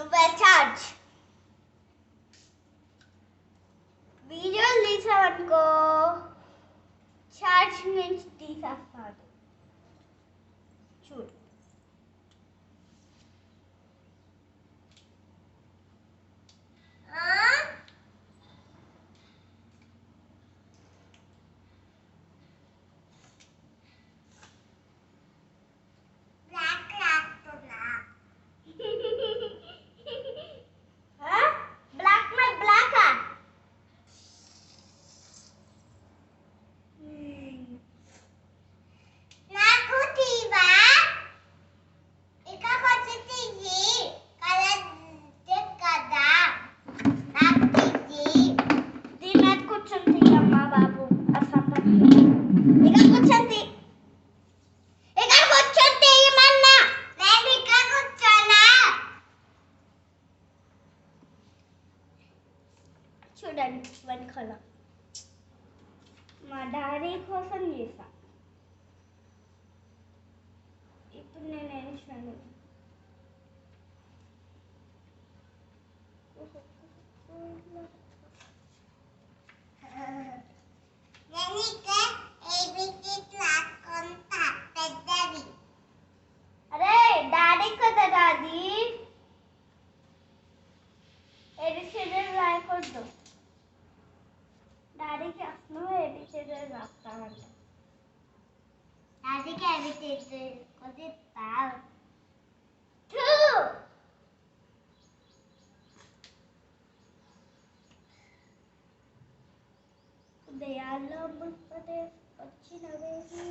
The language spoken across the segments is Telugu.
నువ్వే charge Vanessa. İbnenin şunu. Nenike elbette konta pedavi. अरे डैडी को दे दादी एबीसीडी लाइक कर दो डैडी के अपनों ABCD like phone. I think I did it. Was it bad? Two! दयालु मुझ पर पक्षी नवेगी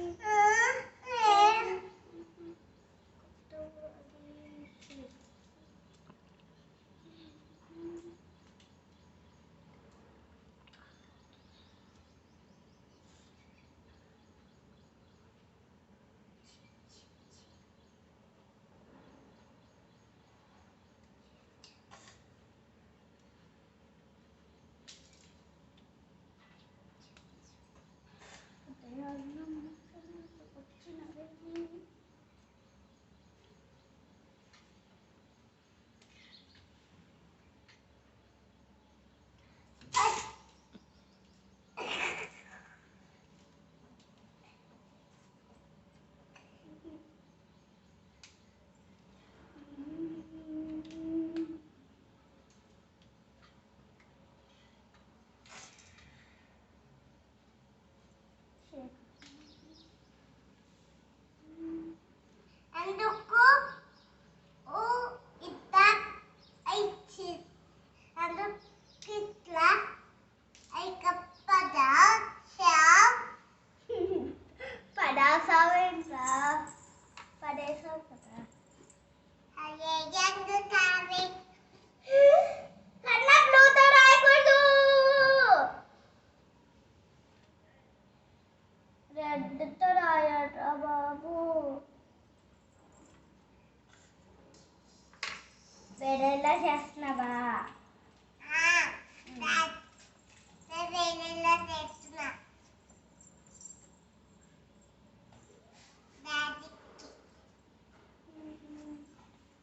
Yeah. వేరేలా చేస్తున్నావా?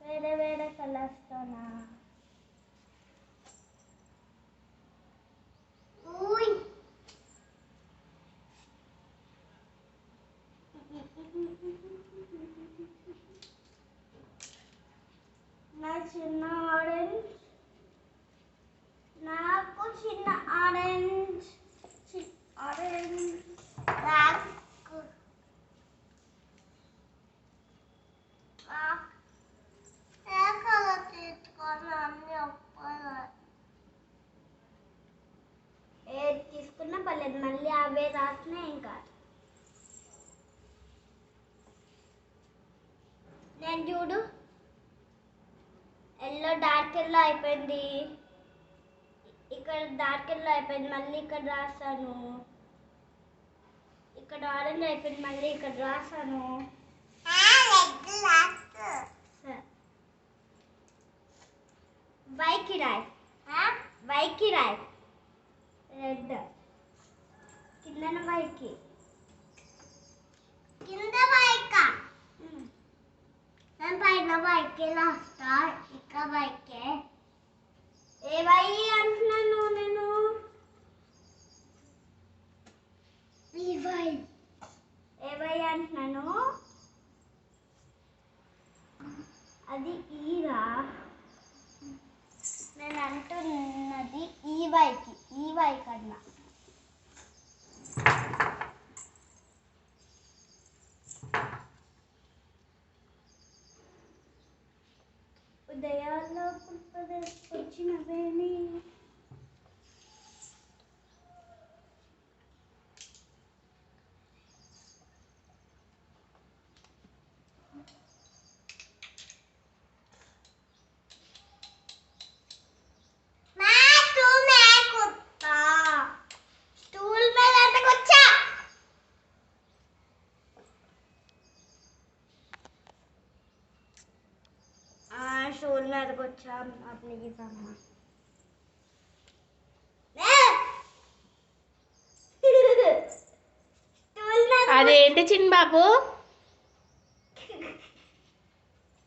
వేరే వేరే కలర్స్తోనా నా చిన్న ఆరెంజ్ నాకు చిన్న ఆరెంజ్ చి- ఆరెంజ్ నాకు ఏది తీసుకున్నా పర్లేదు అవే రాసినా ఏం కాదు. నేను చూడు ఎల్లో డార్క్ ఎల్లో అయిపోయింది. ఇక్కడ డార్క్ ఎల్లో అయిపోయింది మళ్ళీ ఇక్కడ రాసాను. ఇక్కడ ఆరెంజ్ అయిపోయింది మళ్ళీ ఇక్కడ రాసాను. వైకి రాయ్ వైకి రాయ్ రెడ్. కిందన వైకి కింద వైక నేను పైన బైక్కి వస్తా ఇంకా బైకే. ఏ బై అంటున్నాను నేను? ఈ బై ఏ బై అంటున్నాను? అది ఈరా? నేను అంటున్నది ఈ బైక్ ఈ బైక్ అన్నా. ఉదయాల్లో పుష్పదర్శించిన వేణి వచ్చా? ప్లీజ్ అమ్మా. అదేంటి చిన్న బాబు?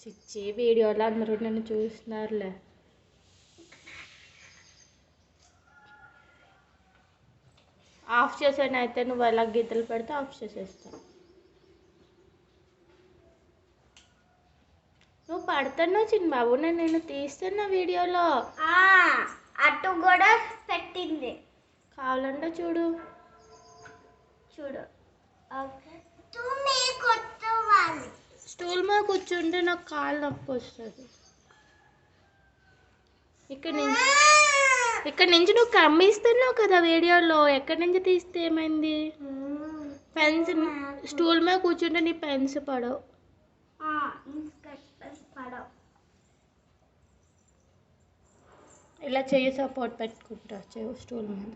చిచ్చి వీడియోలో అందరూ నన్ను చూస్తున్నారులే. ఆఫ్ చేసాను అయితే నువ్వు ఎలా గీతలు పెడితే ఆఫ్ చేసేస్తావు. పడుతున్నావు చిన్న బాబు నేను నేను తీస్తున్నా వీడియోలో. అటు కూడా పెట్టింది. కావాలంటే చూడు. చూడు. స్టూల్ మీద కూర్చుంటే నాకు కాళ్ళు నొప్పి వస్తుంది. ఇక్కడ నుంచి ఇక్కడ నుంచి నువ్వు కమ్మిస్తున్నావు కదా వీడియోలో. ఎక్కడి నుంచి తీస్తే ఏమైంది? పెన్స్ స్టూల్ మీద కూర్చుంటే నీ పెన్స్ పడవు. ఇలా చెయ్యి సపోర్ట్ పెట్టుకుంటా చెయ్యి స్టూల్ మీద.